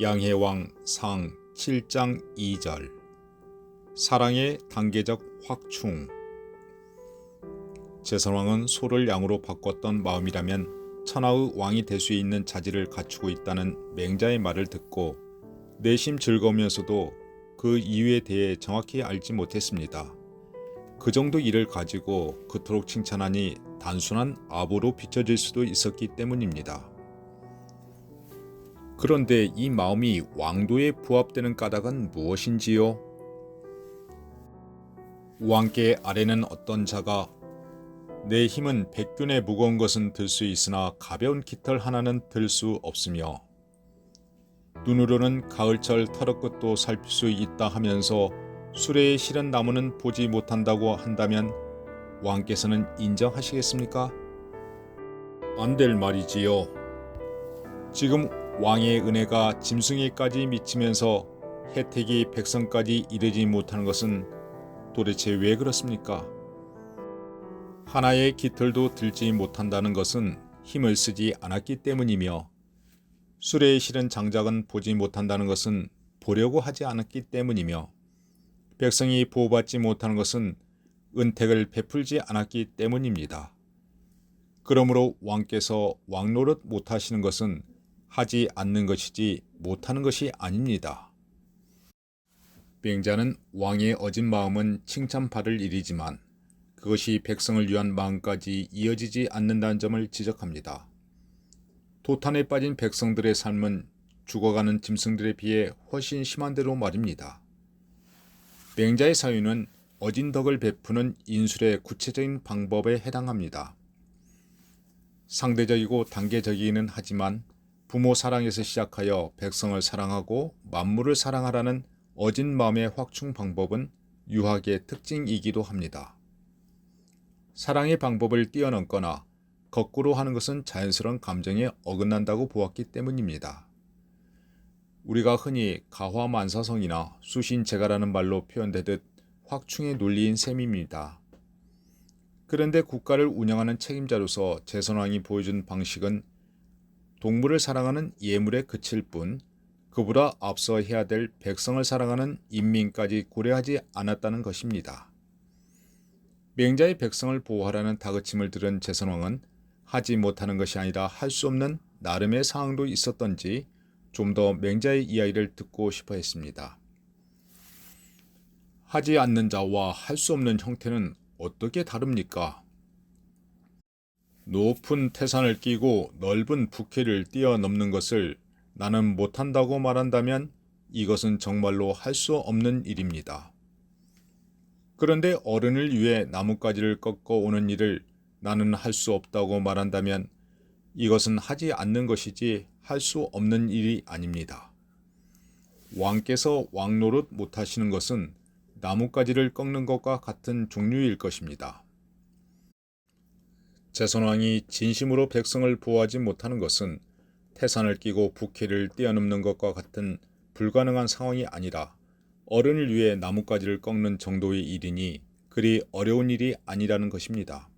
양해왕 상 7장 2절 사랑의 단계적 확충 제선왕은 소를 양으로 바꿨던 마음이라면 천하의 왕이 될 수 있는 자질을 갖추고 있다는 맹자의 말을 듣고 내심 즐거우면서도 그 이유에 대해 정확히 알지 못했습니다. 그 정도 일을 가지고 그토록 칭찬하니 단순한 아보로 비춰질 수도 있었기 때문입니다. 그런데 이 마음이 왕도에 부합되는 까닭은 무엇인지요? 왕께 아래는 어떤 자가 내 힘은 백균의 무거운 것은 들 수 있으나 가벼운 깃털 하나는 들 수 없으며 눈으로는 가을철 털끝도 살필 수 있다 하면서 수레에 실은 나무는 보지 못한다고 한다면 왕께서는 인정하시겠습니까? 안 될 말이지요. 지금 왕의 은혜가 짐승에까지 미치면서 혜택이 백성까지 이르지 못하는 것은 도대체 왜 그렇습니까? 하나의 깃털도 들지 못한다는 것은 힘을 쓰지 않았기 때문이며 수레에 실은 장작은 보지 못한다는 것은 보려고 하지 않았기 때문이며 백성이 보호받지 못하는 것은 은택을 베풀지 않았기 때문입니다. 그러므로 왕께서 왕노릇 못하시는 것은 하지 않는 것이지 못하는 것이 아닙니다. 맹자는 왕의 어진 마음은 칭찬받을 일이지만 그것이 백성을 위한 마음까지 이어지지 않는다는 점을 지적합니다. 도탄에 빠진 백성들의 삶은 죽어가는 짐승들에 비해 훨씬 심한 대로 말입니다. 맹자의 사유는 어진 덕을 베푸는 인술의 구체적인 방법에 해당합니다. 상대적이고 단계적이기는 하지만 부모 사랑에서 시작하여 백성을 사랑하고 만물을 사랑하라는 어진 마음의 확충 방법은 유학의 특징이기도 합니다. 사랑의 방법을 뛰어넘거나 거꾸로 하는 것은 자연스러운 감정에 어긋난다고 보았기 때문입니다. 우리가 흔히 가화만사성이나 수신제가라는 말로 표현되듯 확충의 논리인 셈입니다. 그런데 국가를 운영하는 책임자로서 재선왕이 보여준 방식은 동물을 사랑하는 예물에 그칠 뿐 그보다 앞서 해야 될 백성을 사랑하는 인민까지 고려하지 않았다는 것입니다. 맹자의 백성을 보호하라는 다그침을 들은 재선왕은 하지 못하는 것이 아니라 할 수 없는 나름의 상황도 있었던지 좀 더 맹자의 이야기를 듣고 싶어 했습니다. 하지 않는 자와 할 수 없는 형태는 어떻게 다릅니까? 높은 태산을 끼고 넓은 북해를 뛰어넘는 것을 나는 못한다고 말한다면 이것은 정말로 할 수 없는 일입니다. 그런데 어른을 위해 나뭇가지를 꺾어 오는 일을 나는 할 수 없다고 말한다면 이것은 하지 않는 것이지 할 수 없는 일이 아닙니다. 왕께서 왕노릇 못하시는 것은 나뭇가지를 꺾는 것과 같은 종류일 것입니다. 제선왕이 진심으로 백성을 보호하지 못하는 것은 태산을 끼고 부캐를 뛰어넘는 것과 같은 불가능한 상황이 아니라 어른을 위해 나뭇가지를 꺾는 정도의 일이니 그리 어려운 일이 아니라는 것입니다.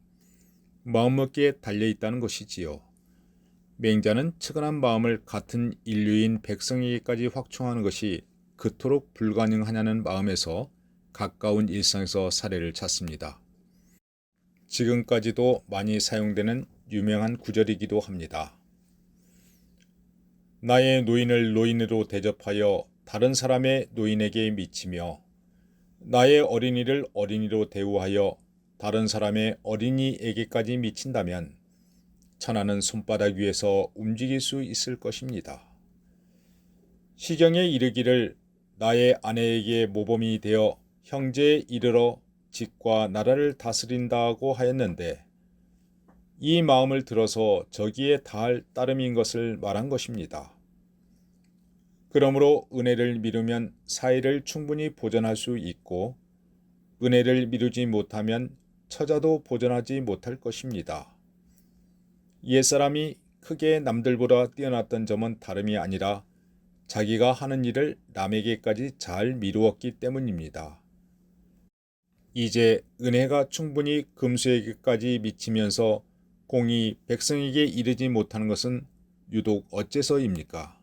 마음먹기에 달려있다는 것이지요. 맹자는 측은한 마음을 같은 인류인 백성에게까지 확충하는 것이 그토록 불가능하냐는 마음에서 가까운 일상에서 사례를 찾습니다. 지금까지도 많이 사용되는 유명한 구절이기도 합니다. 나의 노인을 노인으로 대접하여 다른 사람의 노인에게 미치며 나의 어린이를 어린이로 대우하여 다른 사람의 어린이에게까지 미친다면 천하는 손바닥 위에서 움직일 수 있을 것입니다. 시경에 이르기를 나의 아내에게 모범이 되어 형제에 이르러 집과 나라를 다스린다고 하였는데 이 마음을 들어서 저기에 닿을 따름인 것을 말한 것입니다. 그러므로 은혜를 미루면 사이를 충분히 보존할 수 있고 은혜를 미루지 못하면 처자도 보존하지 못할 것입니다. 옛사람이 크게 남들보다 뛰어났던 점은 다름이 아니라 자기가 하는 일을 남에게까지 잘 미루었기 때문입니다. 이제 은혜가 충분히 금수에게까지 미치면서 공이 백성에게 이르지 못하는 것은 유독 어째서입니까?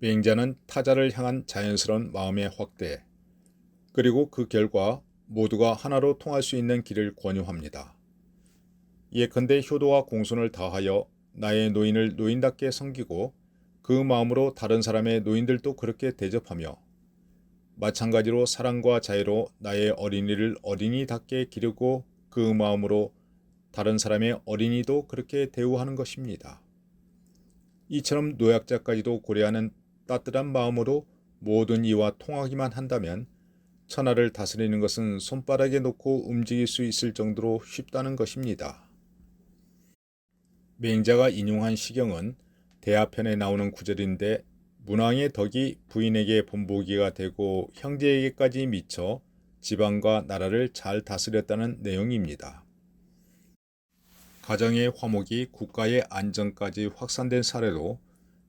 맹자는 타자를 향한 자연스러운 마음의 확대, 그리고 그 결과 모두가 하나로 통할 수 있는 길을 권유합니다. 예컨대 효도와 공손을 다하여 나의 노인을 노인답게 섬기고 그 마음으로 다른 사람의 노인들도 그렇게 대접하며 마찬가지로 사랑과 자애로 나의 어린이를 어린이답게 기르고 그 마음으로 다른 사람의 어린이도 그렇게 대우하는 것입니다. 이처럼 노약자까지도 고려하는 따뜻한 마음으로 모든 이와 통하기만 한다면 천하를 다스리는 것은 손바닥에 놓고 움직일 수 있을 정도로 쉽다는 것입니다. 맹자가 인용한 시경은 대하편에 나오는 구절인데 문왕의 덕이 부인에게 본보기가 되고 형제에게까지 미쳐 지방과 나라를 잘 다스렸다는 내용입니다. 가정의 화목이 국가의 안정까지 확산된 사례도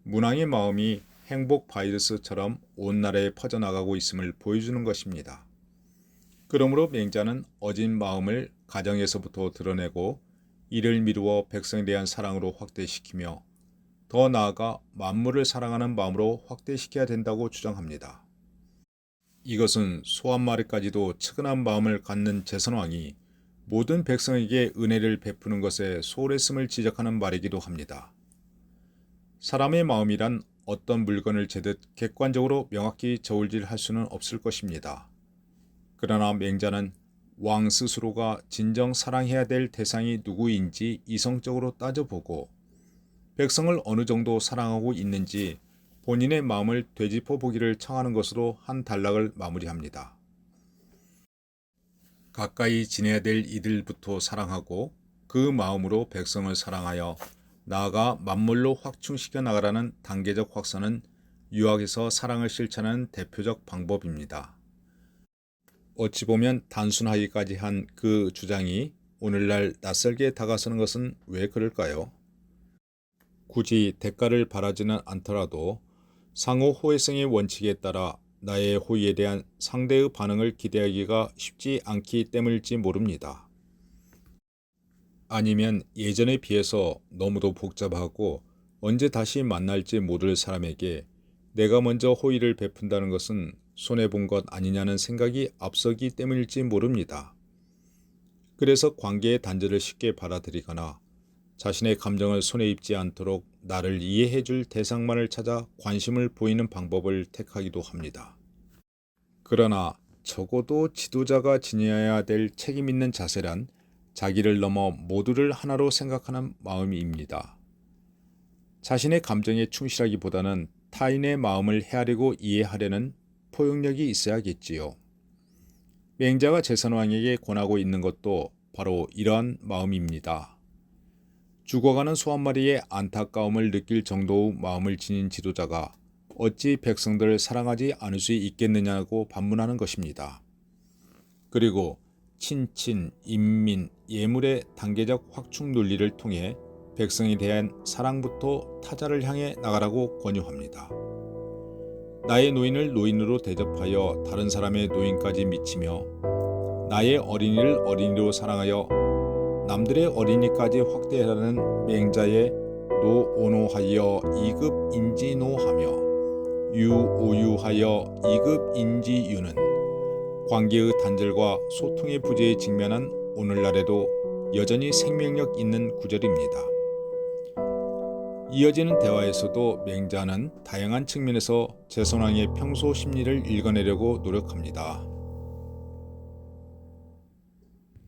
문왕의 마음이 행복 바이러스처럼 온 나라에 퍼져나가고 있음을 보여주는 것입니다. 그러므로 맹자는 어진 마음을 가정에서부터 드러내고 이를 미루어 백성에 대한 사랑으로 확대시키며 더 나아가 만물을 사랑하는 마음으로 확대시켜야 된다고 주장합니다. 이것은 소 한 마리까지도 측은한 마음을 갖는 제선왕이 모든 백성에게 은혜를 베푸는 것에 소홀했음을 지적하는 말이기도 합니다. 사람의 마음이란 어떤 물건을 재듯 객관적으로 명확히 저울질할 수는 없을 것입니다. 그러나 맹자는 왕 스스로가 진정 사랑해야 될 대상이 누구인지 이성적으로 따져보고 백성을 어느 정도 사랑하고 있는지 본인의 마음을 되짚어 보기를 청하는 것으로 한 단락을 마무리합니다. 가까이 지내야 될 이들부터 사랑하고 그 마음으로 백성을 사랑하여 나아가 만물로 확충시켜 나가라는 단계적 확산은 유학에서 사랑을 실천하는 대표적 방법입니다. 어찌 보면 단순하기까지 한 그 주장이 오늘날 낯설게 다가서는 것은 왜 그럴까요? 굳이 대가를 바라지는 않더라도 상호 호혜성의 원칙에 따라 나의 호의에 대한 상대의 반응을 기대하기가 쉽지 않기 때문일지 모릅니다. 아니면 예전에 비해서 너무도 복잡하고 언제 다시 만날지 모를 사람에게 내가 먼저 호의를 베푼다는 것은 손해본 것 아니냐는 생각이 앞서기 때문일지 모릅니다. 그래서 관계의 단절을 쉽게 받아들이거나 자신의 감정을 손에 입지 않도록 나를 이해해 줄 대상만을 찾아 관심을 보이는 방법을 택하기도 합니다. 그러나 적어도 지도자가 지녀야 될 책임 있는 자세란 자기를 넘어 모두를 하나로 생각하는 마음입니다. 자신의 감정에 충실하기보다는 타인의 마음을 헤아리고 이해하려는 포용력이 있어야겠지요. 맹자가 제선왕에게 권하고 있는 것도 바로 이러한 마음입니다. 죽어가는 소 한 마리의 안타까움을 느낄 정도의 마음을 지닌 지도자가 어찌 백성들을 사랑하지 않을 수 있겠느냐고 반문하는 것입니다. 그리고 친친, 인민, 예물의 단계적 확충 논리를 통해 백성에 대한 사랑부터 타자를 향해 나가라고 권유합니다. 나의 노인을 노인으로 대접하여 다른 사람의 노인까지 미치며 나의 어린이를 어린이로 사랑하여 남들의 어린이까지 확대하라는 맹자의 노오노하여 이급 인지노하며 유오유하여 이급 인지유는 관계의 단절과 소통의 부재에 직면한 오늘날에도 여전히 생명력 있는 구절입니다. 이어지는 대화에서도 맹자는 다양한 측면에서 제선왕의 평소 심리를 읽어내려고 노력합니다.